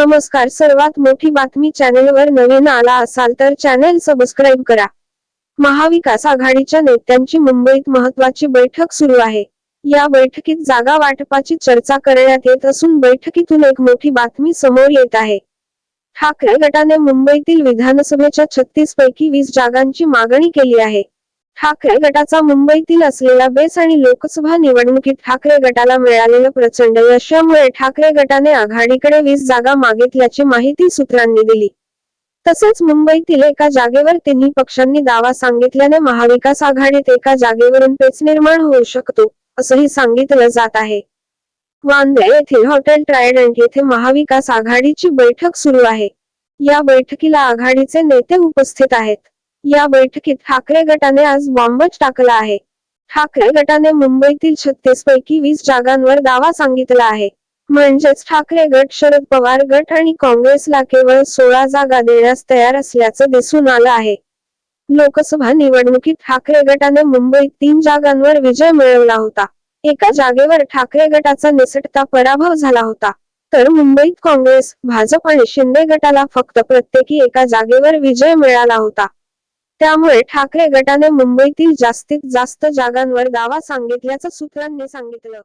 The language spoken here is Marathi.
नमस्कार. सर्वात मोठी बातमी चॅनेलवर नवीन आला असाल तर चॅनेल सबस्क्राईब करा. महाविकास आघाडीच्या नेत्यांची मुंबईत महत्वाची बैठक सुरू आहे. या बैठकीत जागा वाटपाची चर्चा करण्यात येत असून बैठकीतून एक मोठी बातमी समोर येत आहे. ठाकरे गटाने मुंबईतील विधानसभेच्या छत्तीस पैकी वीस जागांची मागणी केली आहे. ठाकरे गटाचा मुंबईतील असलेला बेस आणि लोकसभा निवडणुकीत ठाकरे गटाला मिळालेलं प्रचंड यशामुळे ठाकरे गटाने आघाडीकडे वीस जागा मागितल्याची माहिती सूत्रांनी दिली. तसेच मुंबईतील एका जागेवर तिन्ही पक्षांनी दावा सांगितल्याने महाविकास आघाडीत एका जागेवरून पेच निर्माण होऊ शकतो असंही सांगितलं जात आहे. वांद्रे येथील हॉटेल ट्रायडंट येथे महाविकास आघाडीची बैठक सुरू आहे. या बैठकीला आघाडीचे नेते उपस्थित आहेत. या बैठकीत ठाकरे गटाने आज बॉम्बच टाकला आहे. ठाकरे गटाने मुंबईतील छत्तीस पैकी वीस जागांवर दावा सांगितला आहे. म्हणजेच ठाकरे गट शरद पवार गट आणि काँग्रेसला केवळ सोळा जागा देण्यास तयार असल्याचं दिसून आलं आहे. लोकसभा निवडणुकीत ठाकरे गटाने मुंबईत तीन जागांवर विजय मिळवला होता. एका जागेवर ठाकरे गटाचा निसटता पराभव झाला होता. तर मुंबईत काँग्रेस भाजप आणि शिंदे गटाला फक्त प्रत्येकी एका जागेवर विजय मिळाला होता. त्यामुळे ठाकरे गटाने मुंबईतील जास्तीत जास्त जागांवर दावा सांगितल्याचं सूत्रांनी सांगितलं.